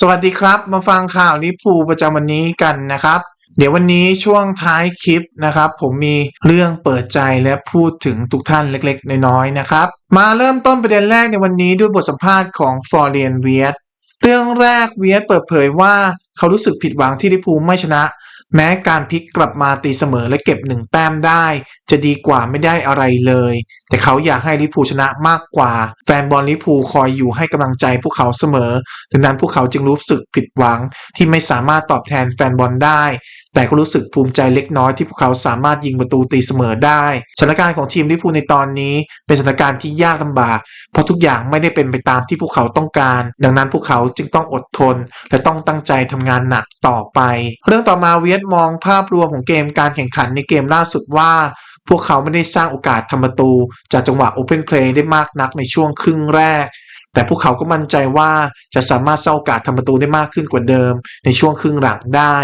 สวัสดีครับ มาฟังข่าวลิปูประจำวันนี้กันนะครับ เดี๋ยววันนี้ช่วงท้ายคลิปนะครับ ผมมีเรื่องเปิดใจและพูดถึงทุกท่านเล็กๆ น้อยๆนะครับ มาเริ่มต้นประเด็นแรกในวันนี้ด้วยบทสัมภาษณ์ของฟอร์เรียนเวียตเรื่องแรกเวียตเปิดเผยว่าเขารู้สึกผิดหวังที่ลิปูไม่ชนะ แม้การพลิกกลับมาตีเสมอและเก็บหนึ่งแต้มได้ จะดีกว่าไม่ได้อะไรเลยแต่เขาอยากให้ลิพูชนะมากกว่า แฟนบอลลิพูคอยอยู่ให้กำลังใจพวกเขาเสมอ ดังนั้นพวกเขาจึงรู้สึกผิดหวังที่ไม่สามารถตอบแทนแฟนบอลได้ แต่ก็รู้สึกภูมิใจเล็กน้อยที่พวกเขาสามารถยิงประตูตีเสมอได้สถานการณ์ของทีมลิพูในตอนนี้ เป็นสถานการณ์ที่ยากลำบาก เพราะทุกอย่างไม่ได้เป็นไปตามที่พวกเขาต้องการ ดังนั้นพวกเขาจึงต้องอดทน และต้องตั้งใจทำงานหนักต่อไป เรื่องต่อมาเวียดมองภาพรวมของเกมการแข่งขันในเกมล่าสุดว่า พวกเขาไม่ได้สร้างโอกาสทำประตู จากจังหวะ Open Play ได้มากนักในช่วงครึ่งแรก แต่พวกเขาก็มั่นใจว่าจะสามารถสร้างโอกาสทำประตูได้มากขึ้นกว่าเดิม ในช่วงครึ่งหลังได้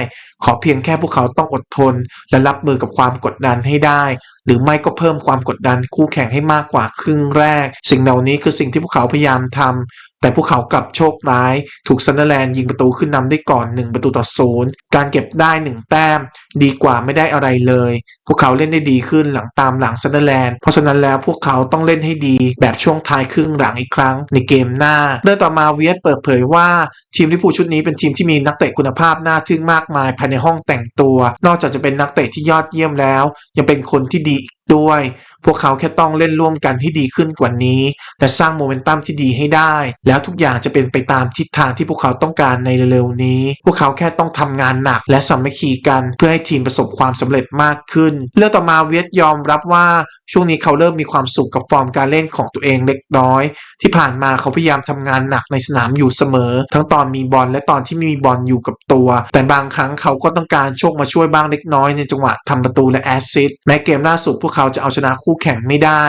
ขอเพียงแค่พวกเขาต้องอดทน และรับมือกับความกดดันให้ได้ หรือไม่ก็เพิ่มความกดดันคู่แข่งให้มากกว่าครึ่งแรก สิ่งเหล่านี้คือสิ่งที่พวกเขาพยายามทำ แต่พวกเขากลับโชคร้าย ถูกซันเดอร์แลนด์ยิงประตูขึ้นนำได้ก่อน 1 ประตูต่อศูนย์การเก็บได้ 1 แต้ม ดีกว่าไม่ได้อะไรเลย พวกเขาเล่นได้ดีขึ้นหลังตามหลังซันเดอร์แลนด์เพราะฉะนั้นแล้วพวกเขาต้องเล่นให้ดีแบบช่วงท้ายครึ่งหลังอีกครั้งในเกมหน้า เรื่องต่อมาเวียดเปิดเผยว่า ทีมลิพูชุดนี้เป็นทีมที่มีนักเตะคุณภาพน่าทึ่งมากมายภายในห้องแต่งตัว นอกจากจะเป็นนักเตะที่ยอดเยี่ยมแล้ว ยังเป็นคนที่ดีอีกด้วย พวกเขาแค่ต้องเล่นร่วมกันให้ดีขึ้นกว่านี้ และสร้างโมเมนตัมที่ดีให้ได้ แล้วทุกอย่างจะเป็นไปตามทิศทางที่พวกเขาต้องการในเร็วๆนี้ พวกเขาแค่ต้องทำงานหนัก และสามัคคีกัน เพื่อให้ทีมประสบความสำเร็จมากขึ้น เรื่องต่อมาเวียดยอมรับว่า ช่วงนี้เขาเริ่มมีความสุขกับฟอร์มการเล่นของตัวเองเล็กน้อย ที่ผ่านมาเขาพยายามทำงานหนักในสนามอยู่เสมอ ทั้งตอนมีบอลและตอนที่ไม่มีบอลอยู่กับตัว แต่บางครั้งเขาก็ต้องการโชคมาช่วยบ้างเล็กน้อยในจังหวะทำประตูและแอสซิสต์แม้เกมล่าสุดพวกเขาจะเอาชนะคู่แข่งไม่ได้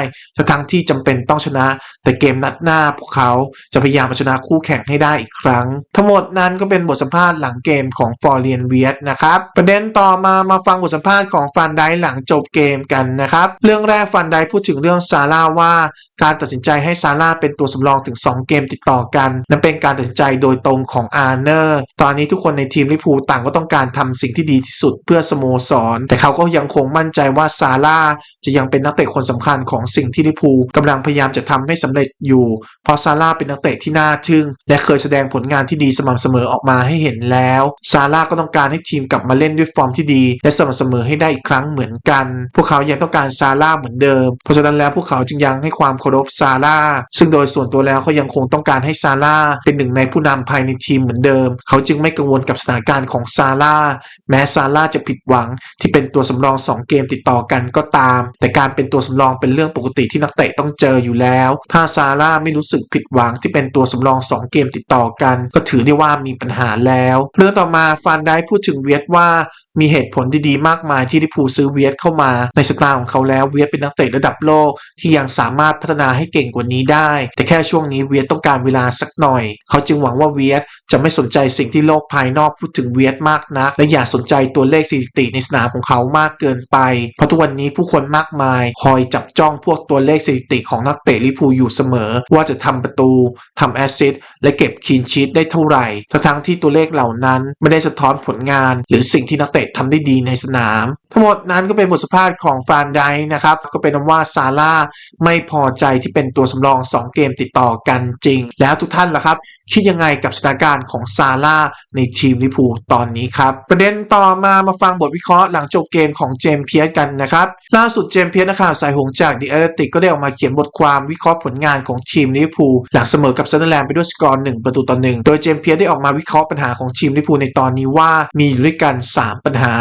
ทั้งที่จำเป็นต้องชนะ แต่เกมนัดหน้าพวกเขาจะพยายามเอาชนะคู่แข่งให้ได้อีกครั้ง ทั้งหมดนั้นก็เป็นบทสัมภาษณ์หลังเกมของฟอร์เรียนเวียตนะครับประเด็นต่อมามาฟังบทสัมภาษณ์ของฟันได้หลังจบเกมกันนะครับเรื่องแรกฟันไดพูดถึงเรื่องซาร่าว่า การตัดสินใจให้ซาร่าเป็นตัวสำรองถึง 2 เกมติดต่อกัน นั้นเป็นการตัดสินใจโดยตรงของอาร์เนอร์ ตอนนี้ทุกคนในทีมลิพูต่างก็ต้องการทำสิ่งที่ดีที่สุดเพื่อสโมสร แต่เขาก็ยังคงมั่นใจว่าซาร่าจะยังเป็นนักเตะคนสำคัญของสิ่งที่ลิพูกำลังพยายามจะทำให้สำเร็จอยู่ เพราะซาร่าเป็นนักเตะที่น่าทึ่ง และเคยแสดงผลงานที่ดีสม่ำเสมอออกมาให้เห็นแล้ว ซาร่าก็ต้องการให้ทีมกลับมาเล่นด้วยฟอร์มที่ดี และสม่ำเสมอให้ได้อีกครั้งเหมือนกัน พวกเขายังต้องการซาร่าเหมือนเดิม เพราะฉะนั้นแล้วพวกเขาจึงยังให้ความเคารพซาร่าซึ่งโดยส่วนตัวแล้วเขายังคงต้องการให้ซาร่าเป็นหนึ่งในผู้นำภายในทีมเหมือนเดิม เขาจึงไม่กังวลกับสถานการณ์ของซาร่าแม้ซาร่าจะผิดหวังที่เป็นตัวสำรอง 2 เกมติดต่อกันก็ตาม แต่การเป็นตัวสำรองเป็นเรื่องปกติที่นักเตะต้องเจออยู่แล้ว ถ้าซาร่าไม่รู้สึกผิดหวังที่เป็นตัวสำรอง 2 เกมติดต่อกัน ก็ถือได้ว่ามีปัญหาแล้ว เรื่องต่อมาฟานได้พูดถึงเวียดว่ามีเหตุผลดีๆมากมายที่ลิพูซื้อเวียดเข้ามา ในสไตล์ของเขาแล้วเวียดเป็นนักเตะระดับโลกที่ยังสามารถพัฒนาให้เก่งกว่านี้ได้ แต่แค่ช่วงนี้เวียดต้องการเวลาสักหน่อย เขาจึงหวังว่าเวียดจะไม่สนใจสิ่งที่โลกภายนอกพูดถึงเวียดมากนัก และอย่าสนใจตัวเลขสถิติในสนามของเขามากเกินไป เพราะทุกวันนี้ผู้คนมากมาย คอยจับจ้องพวกตัวเลขสถิติของนักเตะลิพูอยู่เสมอ ว่าจะทำประตูทำแอสซิสต์และเก็บคีนชีตได้เท่าไหร่ทั้งที่ตัวเลขเหล่านั้นไม่ได้สะท้อนผลงาน หรือสิ่งที่นักเตะทำได้ดีในสนาม ทั้งหมดนั้นก็เป็นบทสัมภาษณ์ของฟานไดนะครับ ก็เป็นว่าซาร่าไม่พอใจที่เป็นตัวสำรอง 2 เกมติดต่อกันจริง แล้วทุกท่านล่ะครับ คิดยังไงกับสถานการณ์ของซาร่าในทีมลิพูตอนนี้ครับ ประเด็นต่อมามาฟังบทวิเคราะห์หลังจบเกมของเจมเพียสกันนะครับ ล่าสุดเจมเพียสนะครับสายหงจากดีเอเลติกก็ได้ออกมาเขียนบทความวิเคราะห์ผลงานของทีมลิพูหลังเสมอกับเซนเดอร์แลนด์ไปด้วยสกอร์1ประตูต่อหนึ่งโดยเจมเพียสได้ออกมาวิเคราะห์ปัญหาของทีมลิพูในตอนนี้ว่ามีอยู่ด้วยกัน 3ปัญหา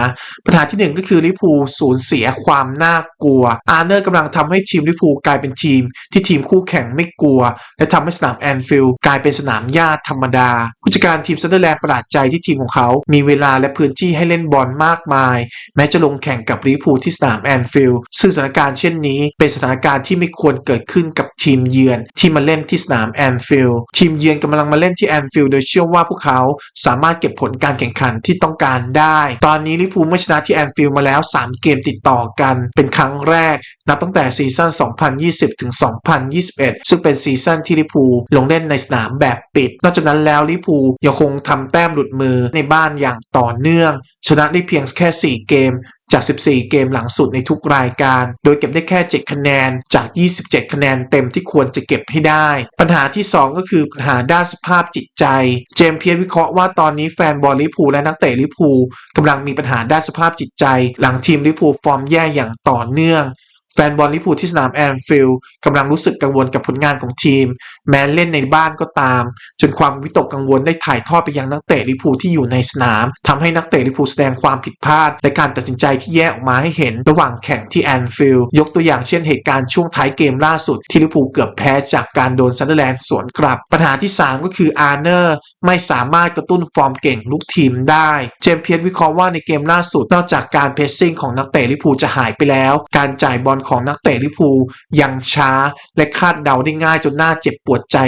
ปัญหาที่ 1 ก็คือลิพูสูญเสียความน่ากลัว อาร์เนอร์กำลังทำให้ทีมลิพูกลายเป็นทีม ที่ทีมคู่แข่งไม่กลัว และทำให้สนามแอนฟิลด์กลายเป็นสนามหญ้าธรรมดา ผู้จัดการทีมซันเดอร์แลนด์ประหลาดใจที่ทีมของเขา มีเวลาและพื้นที่ให้เล่นบอลมากมาย แม้จะลงแข่งกับลิพูที่สนามแอนฟิลด์ซึ่งสถานการณ์เช่นนี้ เป็นสถานการณ์ที่ไม่ควรเกิดขึ้นกับทีมเยือน ที่มาเล่นที่สนามแอนฟิลด์ทีมเยือนกำลังมาเล่นที่แอนฟิลด์โดยเชื่อว่าพวกเขาสามารถเก็บผลการแข่งขันที่ต้องการได้ ตอนนี้ลิพูไม่ชนะที่แอนฟิลด์มาแล้ว 3 เกมติดต่อกันเป็นครั้งแรก นับตั้งแต่ซีซั่น 2020 ถึง 2021 ซึ่งเป็นซีซั่นที่ลิพูลงเล่นในสนามแบบปิด นอกจากนั้นแล้วลิพูยังคงทำแต้มหลุดมือในบ้านอย่างต่อเนื่อง ชนะได้เพียงแค่ 4 เกม จาก 14 เกมหลังสุดในทุกรายการ โดยเก็บได้แค่ 7 คะแนนจาก 27 คะแนนเต็มที่ควรจะเก็บให้ได้ ปัญหาที่ 2 ก็คือปัญหาด้านสภาพจิตใจ เจมส์เพียร์วิเคราะห์ว่าตอนนี้แฟนบอลลิพูและนักเตะลิพูกำลังมีปัญหาด้านสภาพจิตใจ หลังทีมลิพูฟอร์มแย่อย่างต่อเนื่อง แฟนบอลลิเวอร์พูที่สนามแอนฟิลด์กำลังรู้สึกกังวลกับผลงานของทีม แม้เล่นในบ้านก็ตาม จนความวิตกกังวลได้ถ่ายทอดไปยังนักเตะลิเวอร์พูที่อยู่ในสนามทำให้นักเตะลิเวอร์พูแสดงความผิดพลาดและการตัดสินใจที่แย่ออกมาให้เห็น ระหว่างแข่งที่แอนฟิลด์ยกตัวอย่างเช่นเหตุการณ์ช่วงท้ายเกมล่าสุด ที่ลิเวอร์พูเกือบแพ้จากการโดนซันเดอร์แลนด์สวนกลับ ปัญหาที่ 3 ก็คืออาร์เนอร์ไม่สามารถกระตุ้นฟอร์มเก่งลูกทีมได้เจมส์เพียร์วิเคราะห์ว่าในเกมล่าสุดนอกจากการเพรสซิ่งของนักเตะลิเวอร์พูจะหายไปแล้ว การจ่ายบอลของนักเตะลิพูยังช้าและคาดเดาได้ง่ายจนน่าเจ็บปวดใจ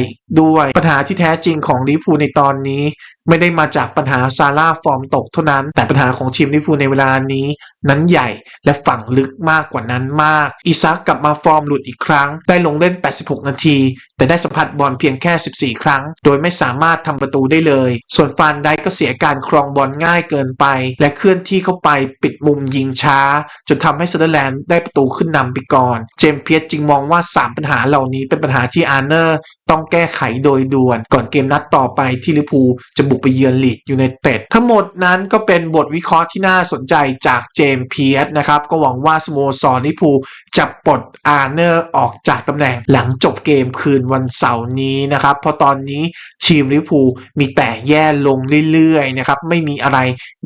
ด้วยปัญหาที่แท้จริงของลิพูในตอนนี้ ไม่ได้มาจากปัญหาซาร่าฟอร์มตกเท่านั้น แต่ปัญหาของทีมลิเวอร์พูในเวลานี้ นั้นใหญ่และฝังลึกมากกว่านั้นมากอีซักกลับมาฟอร์มหลุดอีกครั้ง ได้ลงเล่น 86 นาที แต่ได้สัมผัสบอลเพียงแค่ 14 ครั้ง โดยไม่สามารถทำประตูได้เลย ส่วนฟานได้ก็เสียการครองบอลง่ายเกินไป และเคลื่อนที่เข้าไปปิดมุมยิงช้า จนทำให้เซอร์แลนด์ได้ประตูขึ้นนำไปก่อน เจมเพียสจึงมองว่า 3 ปัญหาเหล่านี้เป็นปัญหาที่อาร์เนอร์ต้องแก้ไขโดยด่วน ก่อนเกมนัดต่อไปที่ลิพูจะบุกไปเยือนลีดยูไนเต็ดทั้งหมดนั้นก็เป็นบทวิเคราะห์ที่น่าสนใจจากเจมส์เพียสนะครับ ก็หวังว่าสโมสรลิพูจะปลดอาร์เนอร์ออกจากตำแหน่งหลังจบเกมคืนวันเสาร์นี้นะครับเพราะตอนนี้ทีมลิพูมีแต่แย่ลงเรื่อยๆนะครับไม่มีอะไร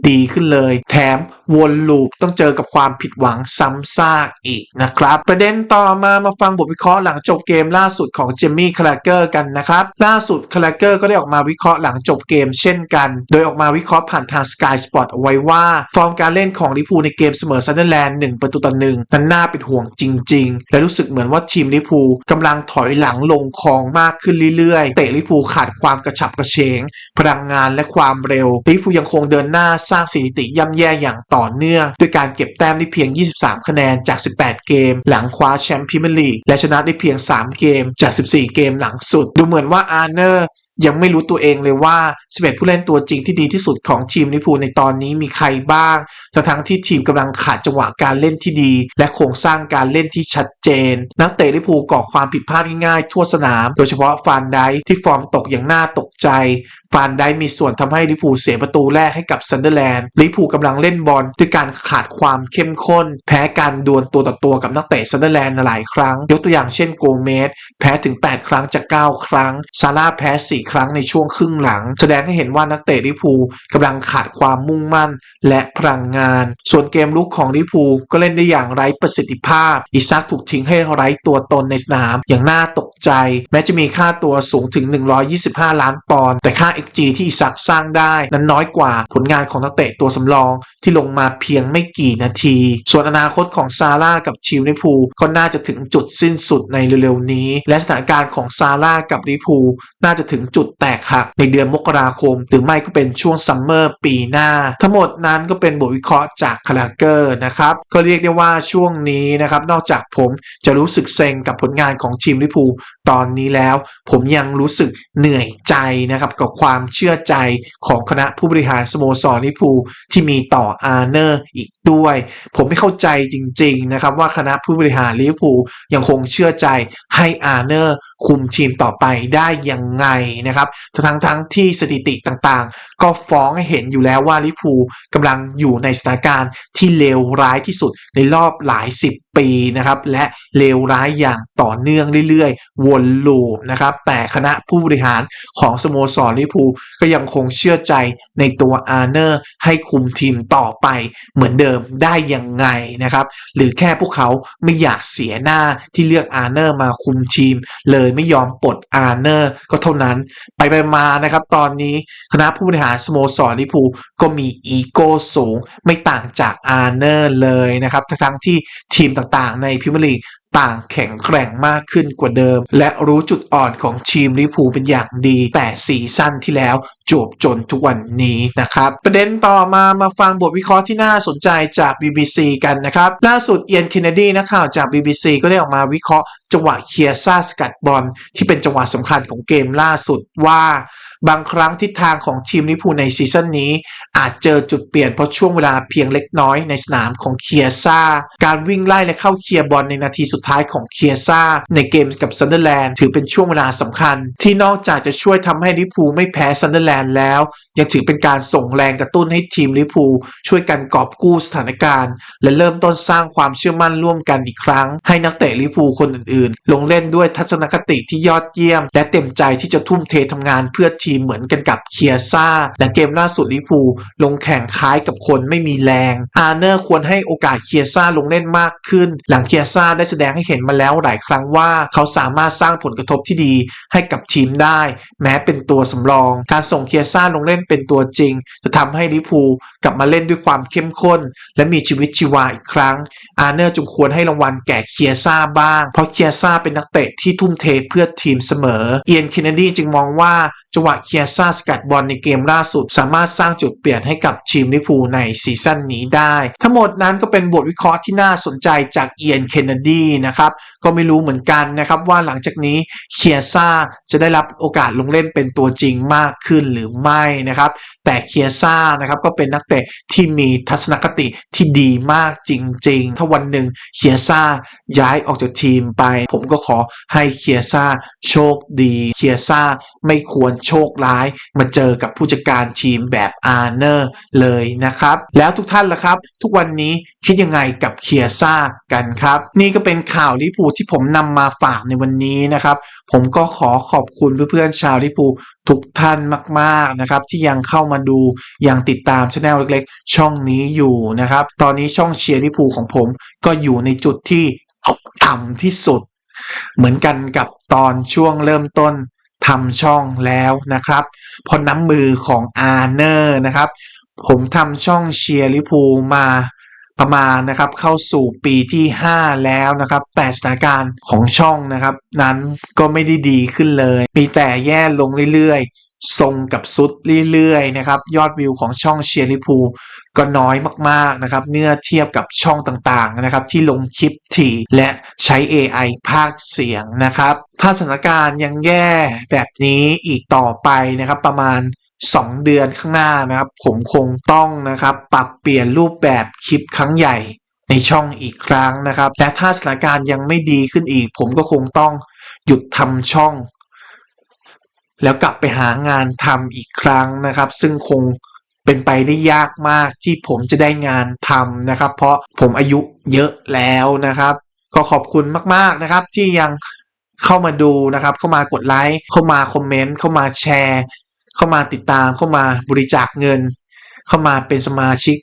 ดีขึ้นเลย แถมวนลูปต้องเจอกับความผิดหวังซ้ำซากอีกนะครับ ประเด็นต่อมามาฟังบทวิเคราะห์หลังจบเกมล่าสุดของเจมี่คลาเกอร์กันนะครับ ล่าสุดคลาเกอร์ก็ได้ออกมาวิเคราะห์หลังจบเกมเช่นกัน โดยออกมาวิเคราะห์ผ่านทาง Sky Sport เอาไว้ว่า ฟอร์มการเล่นของลิพูในเกมเสมอซันเดอร์แลนด์1ประตูต่อหนึ่งนั้นน่าเป็นห่วงจริง ๆ และรู้สึกเหมือนว่าทีมลิพูกำลังถอยหลังลงคลองมากขึ้นเรื่อยๆ เตะลิพูขาดความกระฉับกระเฉง พลังงานและความเร็วลิพูยังคงเดินหน้าสร้างสถิติย่ำแย่อย่างต่อเนื่อง ด้วยการเก็บแต้มได้เพียง 23 คะแนนจาก 18 เกม หลังคว้าแชมป์พรีเมียร์ลีกและชนะได้เพียง 3 เกมจาก 14 เกมหลังสุด ดูเหมือนว่าอาร์เนอร์ ยังไม่รู้ตัวเองเลยว่า 11 ผู้เล่นตัวจริงที่ดีที่สุดของทีมลิพูในตอนนี้มีใครบ้าง ทั้งทั้งที่ทีมกำลังขาดจังหวะการเล่นที่ดี และโครงสร้างการเล่นที่ชัดเจน นักเตะลิพูก่อความผิดพลาดง่ายๆทั่วสนาม โดยเฉพาะฟานไดที่ฟอร์มตกอย่างน่าตกใจฟานไดค์มีส่วนทำให้ลิเวอร์พูเสียประตูแรกให้กับซันเดอร์แลนด์ลิเวอร์พูลกำลังเล่นบอลด้วยการขาดความเข้มข้น แพ้การดวลตัวต่อตัวกับนักเตะซันเดอร์แลนด์หลายครั้ง ยกตัวอย่างเช่นโกเมสแพ้ถึง 8 ครั้งจาก 9 ครั้ง ซาร่าแพ้ 4 ครั้งในช่วงครึ่งหลัง แสดงให้เห็นว่านักเตะลิเวอร์พูลกำลังขาดความมุ่งมั่น และพลังงาน ส่วนเกมลุกของลิเวอร์พูก็เล่นได้อย่างไร้ประสิทธิภาพ อิซักถูกทิ้งให้ไร้ตัวตนในสนามอย่างน่าตกใจ แม้จะมีค่าตัวสูงถึง 125 ล้านปอนด์แต่ค่า XG ที่ซักสร้างได้นั้นน้อยกว่าผลงานของนักเตะตัวสำรองที่ลงมาเพียงไม่กี่นาที ส่วนอนาคตของซาร่ากับทีมลิพูก็น่าจะถึงจุดสิ้นสุดในเร็วๆนี้ และสถานการณ์ของซาร่ากับลิพูน่าจะถึงจุดแตกหักในเดือนมกราคม หรือไม่ก็เป็นช่วงซัมเมอร์ปีหน้า ทั้งหมดนั้นก็เป็นบทวิเคราะห์จากคาราเกอร์นะครับก็เรียกได้ว่าช่วงนี้นะครับนอกจากผมจะรู้สึกเซ็งกับผลงานของทีมลิพูตอนนี้แล้ว ผมยังรู้สึกเหนื่อยใจนะครับกับความความเชื่อใจของคณะผู้บริหารสโมสรลิพูที่มีต่ออาร์เนอร์อีกด้วย ผมไม่เข้าใจจริงๆนะครับว่าคณะผู้บริหารลิพูยังคงเชื่อใจให้อาร์เนอร์คุมทีมต่อไปได้ยังไงนะครับทั้งๆทที่สถิติต่างๆ ก็ฟ้องให้เห็นอยู่แล้วว่าลิพูกำลังอยู่ในสถานการณ์ที่เลวร้ายที่สุดในรอบหลายสิบ ปีนะครับและเลวร้ายอย่างต่อเนื่องเรื่อยๆ วนลูปนะครับแต่คณะผู้บริหารของสโมสรลิพูก็ยังคงเชื่อใจในตัวอาร์เนอร์ให้คุมทีมต่อไปเหมือนเดิมได้ยังไงนะครับหรือแค่พวกเขาไม่อยากเสียหน้าที่เลือกอาร์เนอร์มาคุมทีม เลยไม่ยอมปลดอาร์เนอร์ก็เท่านั้นไปไปมานะครับตอนนี้คณะผู้บริหารสโมสรลิพูก็มีอีโก้สูง ไม่ต่างจากอาร์เนอร์เลยนะครับทั้งที่ทีมต่างๆ ในพรีเมียร์ลีกต่างแข็งแกร่งมากขึ้นกว่าเดิม และรู้จุดอ่อนของทีมลิพูเป็นอย่างดี แต่ซีซั่นที่แล้วจบจนทุกวันนี้นะครับ ประเด็นต่อมามาฟังบทวิเคราะห์ที่น่าสนใจจาก BBC กันนะครับ ล่าสุดเอียนเคนเนดีนักข่าวจาก BBC ก็ได้ออกมาวิเคราะห์จังหวะเคียร์ซาสกัดบอลที่เป็นจังหวะสำคัญของเกมล่าสุดว่า บางครั้งทิศทางของทีมลิพูในซีซั่นนี้ อาจเจอจุดเปลี่ยนเพราะช่วงเวลาเพียงเล็กน้อยในสนามของเคียซ่า การวิ่งไล่และเข้าเคลียบอลในนาทีสุดท้ายของเคียซ่า ในเกมกับซันเดอร์แลนด์ถือเป็นช่วงเวลาสำคัญ ที่นอกจากจะช่วยทำให้ลิพูไม่แพ้ซันเดอร์แลนด์แล้ว ยังถือเป็นการส่งแรงกระตุ้นให้ทีมลิพูช่วยกันกอบกู้สถานการณ์ และเริ่มต้นสร้างความเชื่อมั่นร่วมกันอีกครั้ง ให้นักเตะลิพูคนอื่นๆ ลงเล่นด้วยทัศนคติที่ยอดเยี่ยม และเต็มใจที่จะทุ่มเททำงานเพื่อทีมเหมือนกันกับเคียซ่าและเกมล่าสุดลิพูลงแข่งคล้ายกับคนไม่มีแรง อาร์เนอร์ควรให้โอกาสเคียซ่าลงเล่นมากขึ้น หลังเคียซ่าได้แสดงให้เห็นมาแล้วหลายครั้งว่าเขาสามารถสร้างผลกระทบที่ดีให้กับทีมได้ แม้เป็นตัวสำรอง การส่งเคียซ่าลงเล่นเป็นตัวจริง จะทำให้ลิพูกลับมาเล่นด้วยความเข้มข้น และมีชีวิตชีวาอีกครั้ง อาร์เนอร์จึงควรให้รางวัลแก่เคียซ่าบ้าง เพราะเคียซ่าเป็นนักเตะที่ทุ่มเทเพื่อทีมเสมอ เอียนเคนเนดีจึงมองว่าจังหวะเคียซ่าสกัดบอลในเกมล่าสุด สามารถสร้างจุดเปลี่ยนให้กับทีมลิพูในซีซั่นนี้ได้ ทั้งหมดนั้นก็เป็นบทวิเคราะห์ที่น่าสนใจจากเอียนเคนเนดีนะครับก็ไม่รู้เหมือนกันนะครับว่าหลังจากนี้เคียซ่าจะได้รับโอกาสลงเล่นเป็นตัวจริงมากขึ้นหรือไม่นะครับแต่เคียซ่านะครับก็เป็นนักเตะที่มีทัศนคติที่ดีมากจริง ๆ ถ้าวันหนึ่งเคียซ่าย้ายออกจากทีมไป ผมก็ขอให้เคียซ่าโชคดีเคียซ่าไม่ควรโชคร้าย มาเจอกับผู้จัดการทีมแบบอาร์เนอร์เลยนะครับ แล้วทุกท่านล่ะครับ ทุกวันนี้คิดยังไงกับเคียซ่ากันครับ นี่ก็เป็นข่าวลิพูที่ผมนำมาฝากในวันนี้นะครับ ผมก็ขอขอบคุณเพื่อนๆชาวลิพูทุกท่านมากๆนะครับ ที่ยังเข้ามาดูยังติดตามช anel เล็กๆ ช่องนี้อยู่นะครับ ตอนนี้ช่องเชียร์ลิพูของผมก็อยู่ในจุดที่ตกต่ำที่สุด เหมือนกันกับตอนช่วงเริ่มต้น ทำช่องแล้วนะครับ พอน้ำมือของอาร์เนอร์นะครับ ผมทำช่องเชียร์ลิพูมาประมาณนะครับเข้าสู่ปีที่ 5 แล้วนะครับ แต่สถานการณ์ของช่องนะครับ นั้นก็ไม่ได้ดีขึ้นเลย มีแต่แย่ลงเรื่อยๆ ทรงกับซุดเรื่อยๆนะครับยอดวิวของช่องเชียร์ลิพูก็น้อยมากๆนะครับเมื่อเทียบกับช่องต่างๆนะครับที่ลงคลิปถี่และใช้ AI ภาคเสียงนะครับ ถ้าสถานการณ์ยังแย่แบบนี้อีกต่อไปนะครับประมาณ 2 เดือนข้างหน้านะครับผมคงต้องนะครับปรับเปลี่ยนรูปแบบคลิปครั้งใหญ่ในช่องอีกครั้งนะครับและถ้าสถานการณ์ยังไม่ดีขึ้นอีก ผมก็คงต้องหยุดทำช่อง แล้วกลับไปหางานทำอีกครั้งนะครับ ซึ่งคงเป็นไปได้ยากมากที่ผมจะได้งานทำนะครับ เพราะผมอายุเยอะแล้วนะครับ ก็ขอบคุณมากๆนะครับ ที่ยังเข้ามาดูนะครับ เข้ามากดไลค์เข้ามาคอมเมนต์เข้ามาแชร์ เข้ามาติดตามเข้ามาบริจาคเงิน เข้ามาเป็นสมาชิก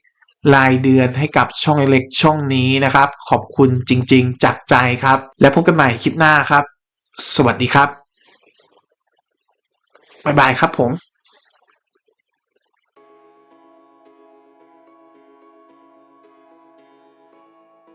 รายเดือนให้กับช่องเล็กๆช่องนี้นะครับ ขอบคุณจริง ๆ จากใจครับ และพบกันใหม่คลิปหน้าครับ สวัสดีครับ บ๊ายบายครับผม